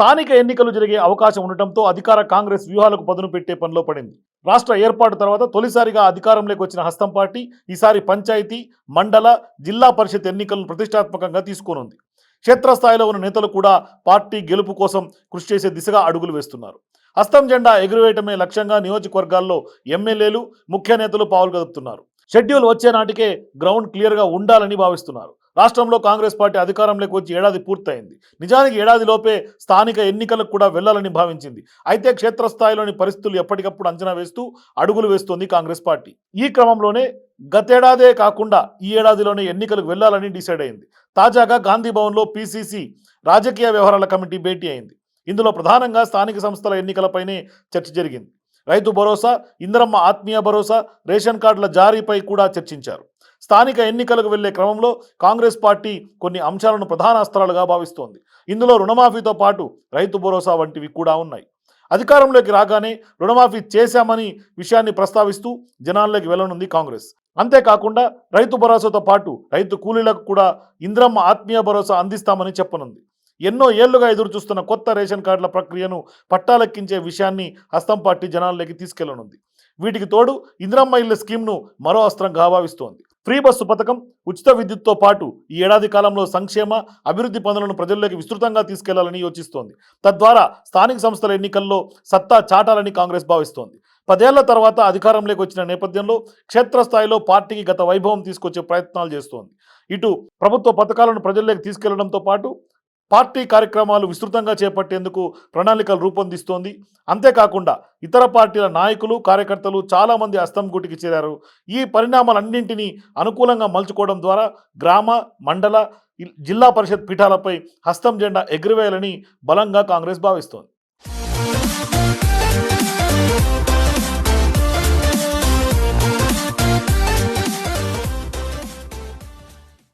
స్థానిక ఎన్నికలు జరిగే అవకాశం ఉండటంతో అధికార కాంగ్రెస్ వ్యూహాలకు పదును పెట్టే పనిలో పడింది. రాష్ట్ర ఏర్పాటు తర్వాత తొలిసారిగా అధికారంలోకి వచ్చిన హస్తం పార్టీ ఈసారి పంచాయతీ మండల జిల్లా పరిషత్ ఎన్నికలను ప్రతిష్టాత్మకంగా తీసుకోనుంది. క్షేత్రస్థాయిలో ఉన్న నేతలు కూడా పార్టీ గెలుపు కోసం కృషి చేసే దిశగా అడుగులు వేస్తున్నారు. హస్తం జెండా ఎగురవేయటమే లక్ష్యంగా నియోజకవర్గాల్లో ఎమ్మెల్యేలు ముఖ్య నేతలు పావులు షెడ్యూల్ వచ్చే నాటికే గ్రౌండ్ క్లియర్గా ఉండాలని భావిస్తున్నారు. రాష్ట్రంలో కాంగ్రెస్ పార్టీ అధికారంలోకి వచ్చి ఏడాది పూర్తయింది. నిజానికి ఏడాదిలోపే స్థానిక ఎన్నికలకు కూడా వెళ్ళాలని భావించింది. అయితే క్షేత్రస్థాయిలోని పరిస్థితులు ఎప్పటికప్పుడు అంచనా వేస్తూ అడుగులు వేస్తోంది కాంగ్రెస్ పార్టీ. ఈ క్రమంలోనే గతేడాదే కాకుండా ఈ ఏడాదిలోనే ఎన్నికలకు వెళ్ళాలని డిసైడ్ అయింది. తాజాగా గాంధీ భవన్లో పీసీసీ రాజకీయ వ్యవహారాల కమిటీ భేటీ అయింది. ఇందులో ప్రధానంగా స్థానిక సంస్థల ఎన్నికలపైనే చర్చ జరిగింది. రైతు భరోసా ఇందరమ్మ ఆత్మీయ భరోసా రేషన్ కార్డుల జారీపై కూడా చర్చించారు. స్థానిక ఎన్నికలకు వెళ్ళే క్రమంలో కాంగ్రెస్ పార్టీ కొన్ని అంశాలను ప్రధాన అస్త్రాలుగా భావిస్తోంది. ఇందులో రుణమాఫీతో పాటు రైతు భరోసా వంటివి కూడా ఉన్నాయి. అధికారంలోకి రాగానే రుణమాఫీ చేశామని విషయాన్ని ప్రస్తావిస్తూ జనాల్లోకి వెళ్ళనుంది కాంగ్రెస్. అంతేకాకుండా రైతు భరోసాతో పాటు రైతు కూలీలకు కూడా ఇంద్రమ్మ ఆత్మీయ భరోసా అందిస్తామని చెప్పనుంది. ఎన్నో ఏళ్ళుగా ఎదురుచూస్తున్న కొత్త రేషన్ కార్డుల ప్రక్రియను పట్టాలెక్కించే విషయాన్ని హస్తం పార్టీ జనాల్లోకి తీసుకెళ్ళనుంది. వీటికి తోడు ఇంద్రమ్మ ఇళ్ళ స్కీమ్ను మరో అస్త్రంగా భావిస్తోంది. ఫ్రీ బస్సు పథకం ఉచిత విద్యుత్తో పాటు ఈ ఏడాది కాలంలో సంక్షేమ అభివృద్ధి పనులను ప్రజల్లోకి విస్తృతంగా తీసుకెళ్ళాలని యోచిస్తోంది. తద్వారా స్థానిక సంస్థల ఎన్నికల్లో సత్తా చాటాలని కాంగ్రెస్ భావిస్తోంది. పదేళ్ళ తర్వాత అధికారంలోకి వచ్చిన నేపథ్యంలో క్షేత్రస్థాయిలో పార్టీకి గత వైభవం తీసుకొచ్చే ప్రయత్నాలు చేస్తోంది. ఇటు ప్రభుత్వ పథకాలను ప్రజల్లోకి తీసుకెళ్ళడంతో పాటు పార్టీ కార్యక్రమాలు విస్తృతంగా చేపట్టేందుకు ప్రణాళికలు రూపొందిస్తోంది. అంతేకాకుండా ఇతర పార్టీల నాయకులు కార్యకర్తలు చాలామంది అస్తం గుటికి చేరారు. ఈ పరిణామాలన్నింటినీ అనుకూలంగా మలుచుకోవడం ద్వారా గ్రామ మండల జిల్లా పరిషత్ పీఠాలపై హస్తం జెండా ఎగురవేయాలని బలంగా కాంగ్రెస్ భావిస్తోంది.